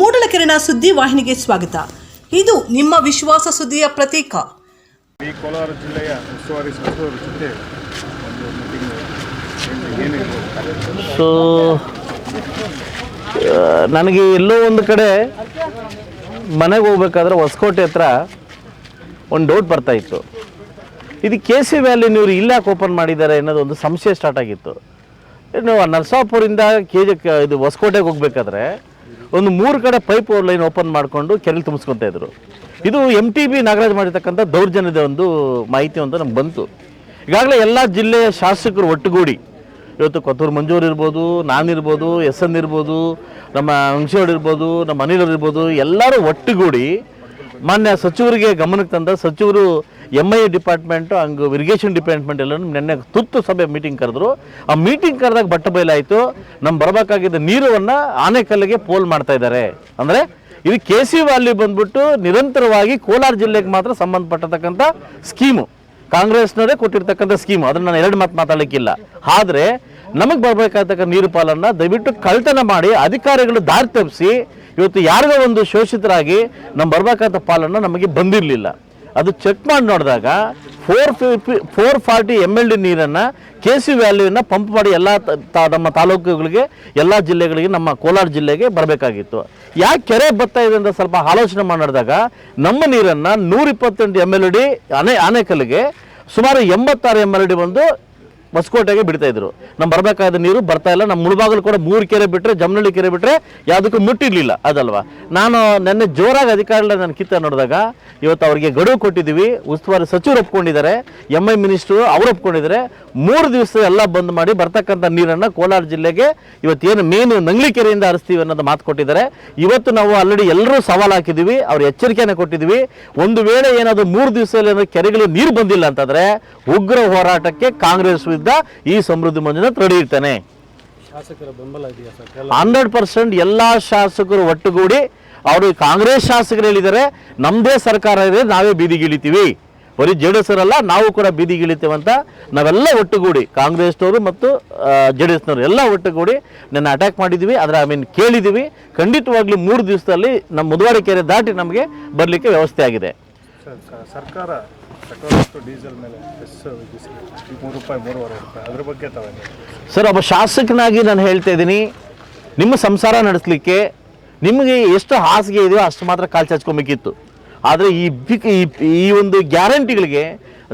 ಮೂಡಲಕೆರೆನ ಸುದ್ದಿ ವಾಹಿನಿಗೆ ಸ್ವಾಗತ. ಇದು ನಿಮ್ಮ ವಿಶ್ವಾಸ ಸುದ್ದಿಯ ಪ್ರತೀಕ. ಈ ಕೋಲಾರ ಜಿಲ್ಲೆಯ ಉಸ್ತುವಾರಿ ಸಚಿವರ ಜೊತೆ ಒಂದು ಮೀಟಿಂಗ್ ಸೊ ನನಗೆ ಎಲ್ಲೋ ಒಂದು ಕಡೆ ಮನೆಗೆ ಹೋಗ್ಬೇಕಾದ್ರೆ ಹೊಸಕೋಟೆ ಹತ್ರ ಒಂದು ಡೌಟ್ ಬರ್ತಾ ಇತ್ತು. ಇದು ಕೆ ಸಿ ವ್ಯಾಲಿ ನೀವು ಇಲ್ಲಿ ಯಾಕೆ ಓಪನ್ ಮಾಡಿದ್ದಾರೆ ಅನ್ನೋದು ಒಂದು ಸಂಶಯ ಸ್ಟಾರ್ಟ್ ಆಗಿತ್ತು. ಇನ್ನು ನರಸಾಪುರಿಂದ ಕೆ ಜಿ ಇದು ಹೊಸಕೋಟೆಗೆ ಹೋಗ್ಬೇಕಾದ್ರೆ ಒಂದು ಮೂರು ಕಡೆ ಪೈಪ್ ಲೈನ್ ಓಪನ್ ಮಾಡಿಕೊಂಡು ಕೆರೆಲಿ ತುಂಬಿಸ್ಕೊತಾ ಇದ್ರು. ಇದು ಎಂ ಟಿ ಬಿ ನಾಗರಾಜ್ ಮಾಡಿರ್ತಕ್ಕಂಥ ದೌರ್ಜನ್ಯದ ಒಂದು ಮಾಹಿತಿ ಅಂತ ನಮ್ಗೆ ಬಂತು. ಈಗಾಗಲೇ ಎಲ್ಲ ಜಿಲ್ಲೆಯ ಶಾಸಕರು ಒಟ್ಟುಗೂಡಿ ಇವತ್ತು ಕೊತ್ತೂರು ಮಂಜೂರು ಇರ್ಬೋದು ನಾನಿರ್ಬೋದು ಎಸ್ ಎನ್ ಇರ್ಬೋದು, ನಮ್ಮ ಇರ್ಬೋದು, ನಮ್ಮ ಅನಿಲ್ ಇರ್ಬೋದು, ಎಲ್ಲರೂ ಒಟ್ಟುಗೂಡಿ ಮಾನ್ಯ ಸಚಿವರಿಗೆ ಗಮನಕ್ಕೆ ತಂದ ಸಚಿವರು ಎಂ ಐ ಡಿಪಾರ್ಟ್ಮೆಂಟು, ಹಂಗೆ ಇರಿಗೇಷನ್ ಡಿಪಾರ್ಟ್ಮೆಂಟ್ ಎಲ್ಲ ನಿನ್ನೆ ತುತ್ತು ಸಭೆ ಮೀಟಿಂಗ್ ಕರೆದ್ರು. ಆ ಮೀಟಿಂಗ್ ಕರೆದಾಗ ಬಟ್ಟ ಬಯಲಾಯಿತು ನಮ್ಮ ಬರಬೇಕಾಗಿದ್ದ ನೀರನ್ನು ಆನೆಕಲ್ಲಿಗೆ ಪೋಲ್ ಮಾಡ್ತಾ ಇದ್ದಾರೆ. ಅಂದರೆ ಇದು ಕೆ ಸಿ ವ್ಯಾಲಿ ಬಂದ್ಬಿಟ್ಟು ನಿರಂತರವಾಗಿ ಕೋಲಾರ ಜಿಲ್ಲೆಗೆ ಮಾತ್ರ ಸಂಬಂಧಪಟ್ಟತಕ್ಕಂಥ ಸ್ಕೀಮು ಕಾಂಗ್ರೆಸ್ನವರೇ ಕೊಟ್ಟಿರ್ತಕ್ಕಂಥ ಸ್ಕೀಮು ಅದನ್ನು ನಾನು ಎರಡು ಮಾತು ಮಾತಾಡಲಿಕ್ಕಿಲ್ಲ. ಆದರೆ ನಮಗೆ ಬರಬೇಕಾದಕ್ಕ ನೀರು ಪಾಲನ್ನ ದಯವಿಟ್ಟು ಕಳ್ತನ ಮಾಡಿ ಅಧಿಕಾರಿಗಳು ದಾರಿ ತಪ್ಪಿಸಿ ಇವತ್ತು ಯಾರಿಗೋ ಒಂದು ಶೋಷಿತರಾಗಿ ನಮ್ಮ ಬರಬೇಕಾದ ಪಾಲನ್ನ ನಮಗೆ ಬಂದಿರಲಿಲ್ಲ. ಅದು ಚೆಕ್ ಮಾಡಿ ನೋಡಿದಾಗ four fifty four forty M L D ನೀರನ್ನು ಕೆ ಸಿ ವ್ಯಾಲ್ಯೂನ ಪಂಪ್ ಮಾಡಿ ಎಲ್ಲ ನಮ್ಮ ತಾಲೂಕುಗಳಿಗೆ, ಎಲ್ಲ ಜಿಲ್ಲೆಗಳಿಗೆ, ನಮ್ಮ ಕೋಲಾರ ಜಿಲ್ಲೆಗೆ ಬರಬೇಕಾಗಿತ್ತು. ಯಾಕೆ ಕೆರೆ ಬರ್ತಾ ಇದೆ ಅಂತ ಸ್ವಲ್ಪ ಆಲೋಚನೆ ಮಾಡಿ ನೋಡಿದಾಗ ನಮ್ಮ ನೀರನ್ನು ನೂರ ಇಪ್ಪತ್ತೆಂಟು ಎಂ ಎಲ್ ಡಿ ಆನೆ ಆನೆಕಲ್ಗೆ ಸುಮಾರು ಎಂಬತ್ತಾರು ಎಂ ಎಲ್ ಡಿ ಬಂದು ಹೊಸಕೋಟೆಗೆ ಬಿಡ್ತಾ ಇದ್ರು. ನಮ್ಮ ಬರಬೇಕಾದ ನೀರು ಬರ್ತಾ ಇಲ್ಲ. ನಮ್ಮ ಮುಳುಬಾಗಲು ಕೂಡ ಮೂರು ಕೆರೆ ಬಿಟ್ಟರೆ ಜಮನಳ್ಳಿ ಕೆರೆ ಬಿಟ್ಟರೆ ಯಾವುದಕ್ಕೂ ಮುಟ್ಟಿರಲಿಲ್ಲ. ಅದಲ್ವಾ? ನಾನು ನೆನ್ನೆ ಜೋರಾಗಿ ಅಧಿಕಾರಿಗಳ ನಾನು ಕಿತ್ತ ನೋಡಿದಾಗ ಇವತ್ತು ಅವರಿಗೆ ಗಡುವು ಕೊಟ್ಟಿದ್ದೀವಿ. ಉಸ್ತುವಾರಿ ಸಚಿವರು ಒಪ್ಕೊಂಡಿದ್ದಾರೆ. ಎಂ ಐ ಮಿನಿಸ್ಟ್ರು ಅವ್ರು ಒಪ್ಕೊಂಡಿದ್ದಾರೆ. ಮೂರು ದಿವಸ ಎಲ್ಲ ಬಂದ್ ಮಾಡಿ ಬರ್ತಕ್ಕಂಥ ನೀರನ್ನು ಕೋಲಾರ ಜಿಲ್ಲೆಗೆ ಇವತ್ತೇನು ಮೇನು ನಂಗ್ಲಿ ಕೆರೆಯಿಂದ ಹರಿಸ್ತೀವಿ ಅನ್ನೋದು ಮಾತು ಕೊಟ್ಟಿದ್ದಾರೆ. ಇವತ್ತು ನಾವು ಆಲ್ರೆಡಿ ಎಲ್ಲರೂ ಸವಾಲು ಹಾಕಿದ್ದೀವಿ ಅವ್ರ ಎಚ್ಚರಿಕೆಯನ್ನು ಕೊಟ್ಟಿದ್ದೀವಿ ಒಂದು ವೇಳೆ ಏನಾದರೂ ಮೂರು ದಿವಸದಲ್ಲಿ ಏನಾದ್ರು ಕೆರೆಗಳು ನೀರು ಬಂದಿಲ್ಲ ಅಂತಂದ್ರೆ ಉಗ್ರ ಹೋರಾಟಕ್ಕೆ ಕಾಂಗ್ರೆಸ್ ವಿರುದ್ಧ ಈ ಸಮೃದ್ಧಿ ಮಂಜುನಾಥ್ ರೆಡಿ ಇರ್ತಾನೆ. ಹಂಡ್ರೆಡ್ ಪರ್ಸೆಂಟ್ ಎಲ್ಲ ಶಾಸಕರು ಒಟ್ಟುಗೂಡಿ ಅವರು ಕಾಂಗ್ರೆಸ್ ಶಾಸಕರು ಹೇಳಿದ್ದಾರೆ ನಮ್ಮದೇ ಸರ್ಕಾರ ಇದೆ ನಾವೇ ಬೀದಿಗಿಳಿತೀವಿ. ಬರೀ ಜೆ ಡಿ ಎಸ್ ಅವರಲ್ಲ ನಾವು ಕೂಡ ಬೀದಿಗಿಳಿತೇವೆ ಅಂತ ನಾವೆಲ್ಲ ಒಟ್ಟುಗೂಡಿ ಕಾಂಗ್ರೆಸ್ನವರು ಮತ್ತು ಜೆ ಡಿ ಎಸ್ನವರು ಎಲ್ಲ ಒಟ್ಟುಗೂಡಿ ನನ್ನ ಅಟ್ಯಾಕ್ ಮಾಡಿದ್ದೀವಿ ಅದರ ಐ ಮೀನ್ ಕೇಳಿದ್ದೀವಿ ಖಂಡಿತವಾಗ್ಲೂ ಮೂರು ದಿವಸದಲ್ಲಿ ನಮ್ಮ ಮುದುವಾಡಿ ಕೆರೆ ದಾಟಿ ನಮಗೆ ಬರಲಿಕ್ಕೆ ವ್ಯವಸ್ಥೆ ಆಗಿದೆ. ಸರ್, ಸರ್ಕಾರ ಡೀಸೆಲ್ ಮೇಲೆ ರೂಪಾಯಿ ರೂಪಾಯಿ ಅದ್ರ ಬಗ್ಗೆ ಸರ್ ಒಬ್ಬ ಶಾಸಕನಾಗಿ ನಾನು ಹೇಳ್ತಾ ಇದ್ದೀನಿ ನಿಮ್ಮ ಸಂಸಾರ ನಡೆಸಲಿಕ್ಕೆ ನಿಮಗೆ ಎಷ್ಟು ಹಾಸಿಗೆ ಇದೆಯೋ ಅಷ್ಟು ಮಾತ್ರ ಕಾಲು ಚಾಚ್ಕೊಬೇಕಿತ್ತು ಆದರೆ ಈ ಈ ಒಂದು ಗ್ಯಾರಂಟಿಗಳಿಗೆ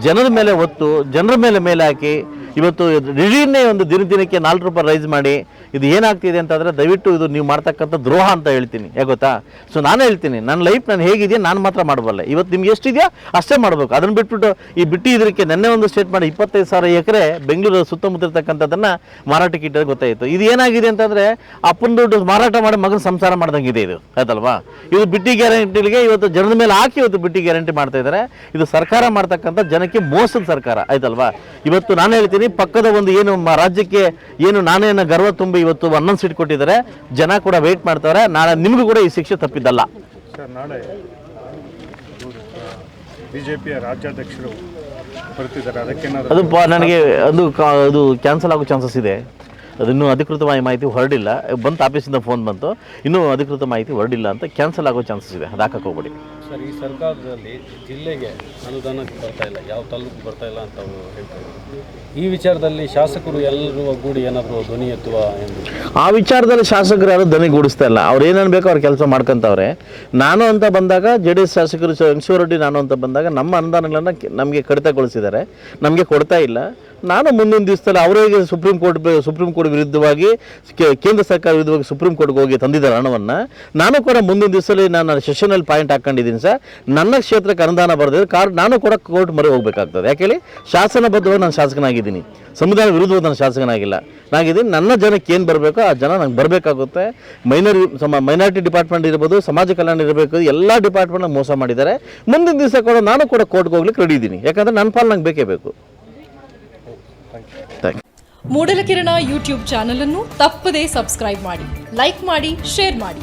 ಜನರ ಮೇಲೆ ಒತ್ತು ಜನರ ಮೇಲೆ ಮೇಲೆ ಹಾಕಿ ಇವತ್ತು ದಿಢೀರ್ನೇ ಒಂದು ದಿನ ದಿನಕ್ಕೆ ನಾಲ್ಕು ರೂಪಾಯಿ ರೈಸ್ ಮಾಡಿ ಇದು ಏನಾಗ್ತಿದೆ ಅಂತಂದರೆ ದಯವಿಟ್ಟು ಇದು ನೀವು ಮಾಡ್ತಕ್ಕಂಥ ದ್ರೋಹ ಅಂತ ಹೇಳ್ತೀನಿ. ಯಾಕೆ ಗೊತ್ತಾ? ಸೊ ನಾನು ಹೇಳ್ತೀನಿ, ನನ್ನ ಲೈಫ್ ನಾನು ಹೇಗಿದೆಯಾ ನಾನು ಮಾತ್ರ ಮಾಡಬಲ್ಲೆ. ಇವತ್ತು ನಿಮ್ಗೆ ಎಷ್ಟಿದೆಯಾ? ಅಷ್ಟೇ ಮಾಡಬೇಕು. ಅದನ್ನು ಬಿಟ್ಬಿಟ್ಟು ಈ ಬಿಟ್ಟು ಇದಕ್ಕೆ ನೆನ್ನೆ ಒಂದು ಸ್ಟೇಟ್ ಮಾಡಿ ಇಪ್ಪತ್ತೈದು ಸಾವಿರ ಎಕರೆ ಬೆಂಗಳೂರು ಸುತ್ತಮುತ್ತ ಇರ್ತಕ್ಕಂಥದ್ದನ್ನು ಮಾರಾಟಕ್ಕೆ ಇಟ್ಟರೆ ಗೊತ್ತಾಯಿತು. ಇದು ಏನಾಗಿದೆ ಅಂತಂದರೆ ಅಪ್ಪನ ದುಡ್ಡು ಮಾರಾಟ ಮಾಡಿ ಮಗನ ಸಂಸಾರ ಮಾಡ್ದಂಗೆ ಇದೆ ಇದು. ಆಯ್ತಲ್ವಾ? ಇದು ಬಿಟ್ಟಿ ಗ್ಯಾರಂಟಿಗೆ ಇವತ್ತು ಜನದ ಮೇಲೆ ಹಾಕಿ ಇವತ್ತು ಬಿಟ್ಟಿ ಗ್ಯಾರಂಟಿ ಮಾಡ್ತಾ ಇದ್ದಾರೆ. ಇದು ಸರ್ಕಾರ ಮಾಡ್ತಕ್ಕಂಥ ಜನಕ್ಕೆ ಮೋಸದ ಸರ್ಕಾರ. ಆಯ್ತಲ್ವಾ? ಇವತ್ತು ನಾನು ಹೇಳ್ತೀನಿ ಪಕ್ಕದ ಒಂದು ಏನು ರಾಜ್ಯಕ್ಕೆ ಏನು ನಾನೇನ ಗರ್ವ ತುಂಬಿ ಇವತ್ತು ಹನ್ನೊಂದು ಸೀಟ್ ಕೊಟ್ಟಿದ್ದಾರೆ. ಜನ ಕೂಡ ವೆಯ್ಟ್ ಮಾಡ್ತಾರೆ ನಾಳೆ ನಿಮಗೂ ಕೂಡ ಈ ಶಿಕ್ಷೆ ತಪ್ಪಿದ್ದಲ್ಲ. ಸರ್ ನಾಳೆ ಬಿಜೆಪಿಯ ರಾಜ್ಯಾಧ್ಯಕ್ಷರು ಬರ್ತಿದ್ದಾರೆ ಅದಕ್ಕೇನಾದ್ರು ಅದು ಪ- ನನಗೆ ಅದು ಕಾ- ಅದು ಕ್ಯಾನ್ಸಲ್ ಆಗೋ ಚಾನ್ಸಸ್ ಇದೆ. ಅದಿನ್ನೂ ಅಧಿಕೃತವಾಗಿ ಮಾಹಿತಿ ಹೊರಡಿಲ್ಲ. ಬಂತು ಆಫೀಸಿಂದ ಫೋನ್ ಬಂತು. ಇನ್ನೂ ಅಧಿಕೃತ ಮಾಹಿತಿ ಹೊರಡಿಲ್ಲ ಅಂತ ಕ್ಯಾನ್ಸಲ್ ಆಗೋ ಚಾನ್ಸಸ್ ಇದೆ. ಅದು ಹಾಕಕ್ಕೆ ಹೋಗ್ಬೇಡಿ. ಸರ್, ಈ ಸರ್ಕಾರದಲ್ಲಿ ಜಿಲ್ಲೆಗೆ ಅನುದಾನ ಬರ್ತಾ ಇಲ್ಲ. ಯಾವ ತಾಲೂಕು ಬರ್ತಾ ಇಲ್ಲ ಅಂತ ಅವರು ಹೇಳ್ತಾ ಈ ವಿಚಾರದಲ್ಲಿ ಶಾಸಕರು ಎಲ್ಲರೂ ಒಗ್ಗೂಡಿ ಏನಾದರೂ ಧ್ವನಿ ಎತ್ತುವ ಎಂದು. ಆ ವಿಚಾರದಲ್ಲಿ ಶಾಸಕರು ಯಾರು ದನಿಗೂಡಿಸ್ತಾ ಇಲ್ಲ. ಅವ್ರು ಏನೇನು ಬೇಕೋ ಅವ್ರು ಕೆಲಸ ಮಾಡ್ಕೊಂತವ್ರೆ. ನಾನು ಅಂತ ಬಂದಾಗ ಜೆ ಡಿ ಎಸ್ ಶಾಸಕರು ರೆಡ್ಡಿ ನಾನು ಅಂತ ಬಂದಾಗ ನಮ್ಮ ಅನುದಾನಗಳನ್ನು ನಮಗೆ ಕಡಿತಗೊಳಿಸಿದ್ದಾರೆ. ನಮಗೆ ಕೊಡ್ತಾ ಇಲ್ಲ. ನಾನು ಮುಂದಿನ ದಿವಸದಲ್ಲಿ ಅವರಿಗೆ ಸುಪ್ರೀಂ ಕೋರ್ಟ್ ಸುಪ್ರೀಂ ಕೋರ್ಟ್ ವಿರುದ್ಧವಾಗಿ ಕೇಂದ್ರ ಸರ್ಕಾರ ವಿರುದ್ಧವಾಗಿ ಸುಪ್ರೀಂ ಕೋರ್ಟ್ಗೆ ಹೋಗಿ ತಂದಿದ್ದಾರೆ ಹಣವನ್ನು, ನಾನು ಕೂಡ ಮುಂದಿನ ದಿವಸದಲ್ಲಿ ನಾನು ಸೆಷನಲ್ಲಿ ಪಾಯಿಂಟ್ ನನ್ನ ಕ್ಷೇತ್ರಕ್ಕೆ ಅನುದಾನ ಬರೆದಿದ್ರೆ ಕಾರ್ ನಾನು ಕೂಡ ಕೋರ್ಟ್ ಮೊರೆ ಹೋಗಬೇಕಾಗ್ತದೆ. ಯಾಕೆ ಹೇಳಿ? ಶಾಸನಬದ್ಧವಾಗಿ ನಾನು ಶಾಸಕನಾಗಿದ್ದೀನಿ. ಸಂವಿಧಾನ ವಿರುದ್ಧವಾಗಿ ನಾನು ಶಾಸಕನಾಗಿಲ್ಲ. ನಾಗಿದ್ದೀನಿ ನನ್ನ ಜನಕ್ಕೆ ಏನು ಬರಬೇಕೋ ಆ ಜನ ನಂಗೆ ಬರಬೇಕಾಗುತ್ತೆ. ಮೈನರಿ, ಸಮ, ಮೈನಾರಿಟಿ ಡಿಪಾರ್ಟ್ಮೆಂಟ್ ಇರ್ಬೋದು, ಸಮಾಜ ಕಲ್ಯಾಣ ಇರಬೇಕು, ಎಲ್ಲ ಡಿಪಾರ್ಟ್ಮೆಂಟ್ ಮೋಸ ಮಾಡಿದ್ದಾರೆ. ಮುಂದಿನ ದಿವಸ ಕೂಡ ನಾನು ಕೂಡ ಕೋರ್ಟ್ಗೆ ಹೋಗ್ಲಿಕ್ಕೆ ರೆಡಿ ಇದ್ದೀನಿ. ಯಾಕಂದರೆ ನನ್ನ ಪಾಲು ನಂಗೆ ಬೇಕೇ ಬೇಕು. ಮೂಡಲಕಿರಣ ಯೂಟ್ಯೂಬ್ ಚಾನಲ್ ಅನ್ನು ತಪ್ಪದೇ ಸಬ್ಸ್ಕ್ರೈಬ್ ಮಾಡಿ, ಲೈಕ್ ಮಾಡಿ, ಶೇರ್ ಮಾಡಿ.